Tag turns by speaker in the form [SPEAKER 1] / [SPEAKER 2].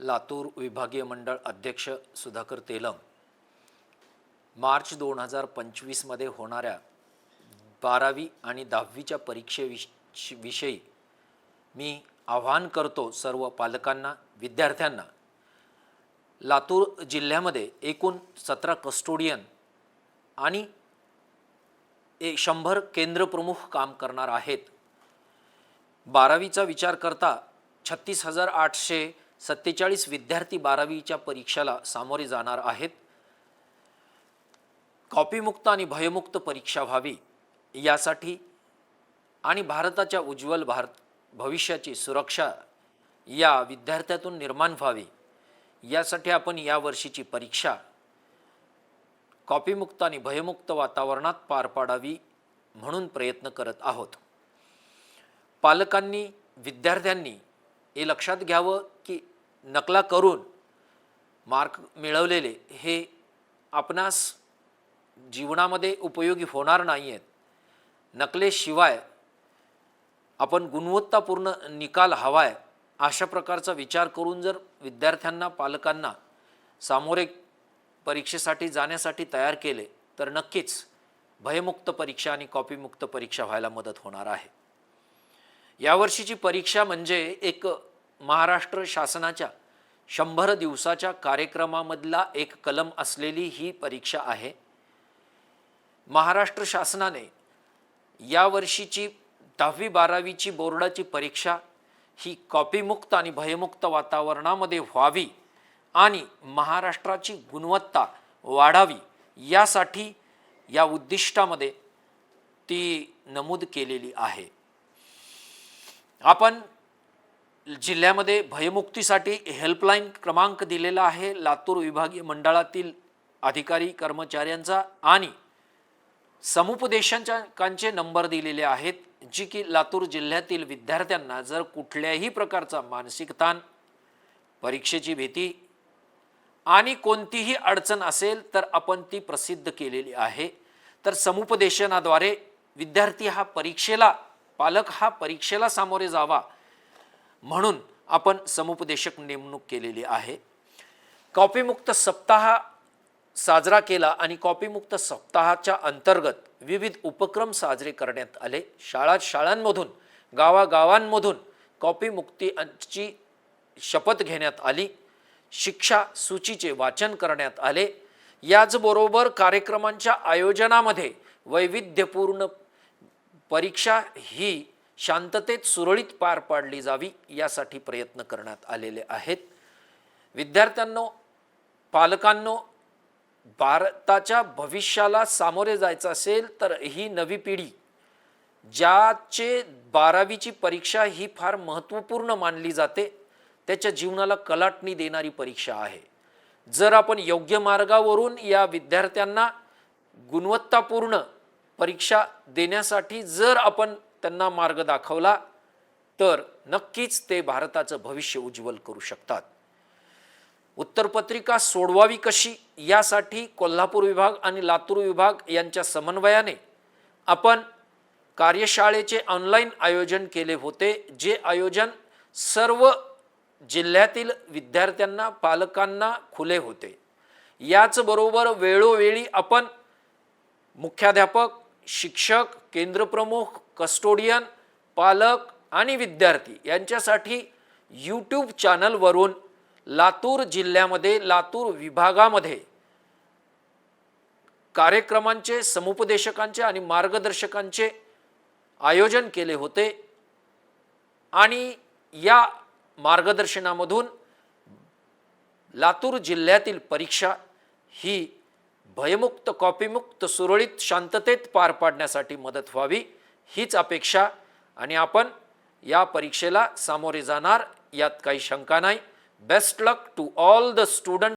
[SPEAKER 1] लातूर विभागीय मंडळ अध्यक्ष सुधाकर तेलंग. मार्च दोन हजार पंचवीसमध्ये होणाऱ्या बारावी आणि दहावीच्या परीक्षेविष विषयी मी आवाहन करतो सर्व पालकांना विद्यार्थ्यांना. लातूर जिल्ह्यामध्ये एकूण सतरा कस्टोडियन आणि ए शंभर केंद्रप्रमुख काम करणार आहेत. बारावीचा विचार करता छत्तीस हजार आठशे सत्तेचाळीस विद्यार्थी बारावीच्या परीक्षेला सामोरे जाणार आहेत. कॉपीमुक्त आणि भयमुक्त परीक्षा व्हावी यासाठी आणि भारताच्या उज्ज्वल भारत भविष्याची सुरक्षा या विद्यार्थ्यातून निर्माण व्हावी यासाठी आपण यावर्षीची परीक्षा कॉपीमुक्त आणि भयमुक्त वातावरणात पार पाडावी म्हणून प्रयत्न करत आहोत. पालकांनी विद्यार्थ्यांनी हे लक्षात घ्यावं की नकला करून मार्क मिळवलेले हे आपणास जीवनामध्ये उपयोगी होणार नाही आहेत नकलेशिवाय आपण गुणवत्तापूर्ण निकाल हवाय अशा प्रकारचा विचार करून जर विद्यार्थ्यांना पालकांना सामोरे परीक्षेसाठी जाण्यासाठी तयार केले तर नक्कीच भयमुक्त परीक्षा आणि कॉपीमुक्त परीक्षा व्हायला मदत होणार आहे. यावर्षीची परीक्षा म्हणजे एक महाराष्ट्र शासनाच्या शंभर दिवसाच्या कार्यक्रमामधला एक कलम असलेली ही परीक्षा आहे. महाराष्ट्र शासनाने यावर्षीची दहावी बारावीची बोर्डाची परीक्षा ही कॉपीमुक्त आणि भयमुक्त वातावरणामध्ये व्हावी आणि महाराष्ट्राची गुणवत्ता वाढावी यासाठी या उद्दिष्टामध्ये ती नमूद केलेली आहे. आपण जिल्ह्यामध्ये भयमुक्तीसाठी हेल्पलाईन क्रमांक दिलेला आहे. लातूर विभागीय मंडळातील अधिकारी कर्मचाऱ्यांचा आणि समुपदेशकांचे नंबर दिलेले आहेत जी की लातूर जिल्ह्यातील विद्यार्थ्यांना जर कुठल्याही प्रकारचा मानसिक ताण परीक्षेची भीती आणि कोणतीही अडचण असेल तर आपण ती प्रसिद्ध केलेली आहे. तर समुपदेशनाद्वारे विद्यार्थी हा परीक्षेला पालक हा परीक्षेला सामोरे जावा म्हणून आपण समुपदेशक नेमणूक केलेली आहे. कॉपीमुक्त सप्ताह साजरा केला आणि कॉपीमुक्त सप्ताहाच्या अंतर्गत विविध उपक्रम साजरे करण्यात आले. शाळा शाळांमधून गावागावांमधून कॉपीमुक्तीची शपथ घेण्यात आली. शिक्षा सूचीचे वाचन करण्यात आले. याचबरोबर कार्यक्रमांच्या आयोजनामध्ये वैविध्यपूर्ण परीक्षा ही शांततेत सुरळीत पार पाडली जावी यासाठी प्रयत्न करण्यात आलेले आहेत. विद्यार्थ्यांनो पालकांनो भारताच्या भविष्याला सामोरे जायचं असेल तर ही नवी पिढी ज्याचे बारावीची परीक्षा ही फार महत्त्वपूर्ण मानली जाते त्याच्या जीवनाला कलाटणी देणारी परीक्षा आहे. जर आपण योग्य मार्गावरून या विद्यार्थ्यांना गुणवत्तापूर्ण परीक्षा देण्यासाठी जर आपण त्यांना मार्ग दाखवला तर नक्कीच ते भारताचं भविष्य उज्ज्वल करू शकतात. उत्तरपत्रिका सोडवावी कशी? यासाठी कोल्हापूर विभाग आणि लातूर विभाग यांच्या समन्वयाने आपण कार्यशाळेचे ऑनलाईन आयोजन केले होते जे आयोजन सर्व जिल्ह्यातील विद्यार्थ्यांना पालकांना खुले होते. याचबरोबर वेळोवेळी आपण मुख्याध्यापक शिक्षक केंद्रप्रमुख कस्टोडियन पालक आणि विद्यार्थी यांच्यासाठी यूट्यूब चॅनलवरून लातूर जिल्ह्यामध्ये लातूर विभागामध्ये कार्यक्रमांचे समुपदेशकांचे आणि मार्गदर्शकांचे आयोजन केले होते. आणि या मार्गदर्शनामधून लातूर जिल्ह्यातील परीक्षा ही भयमुक्त कॉपीमुक्त सुरळीत शांततेत पार पाडण्यासाठी मदत व्हावी हीच अपेक्षा आणि आपण या परीक्षेला सामोरे जाणार यात काही शंका नाही. Best luck to all the student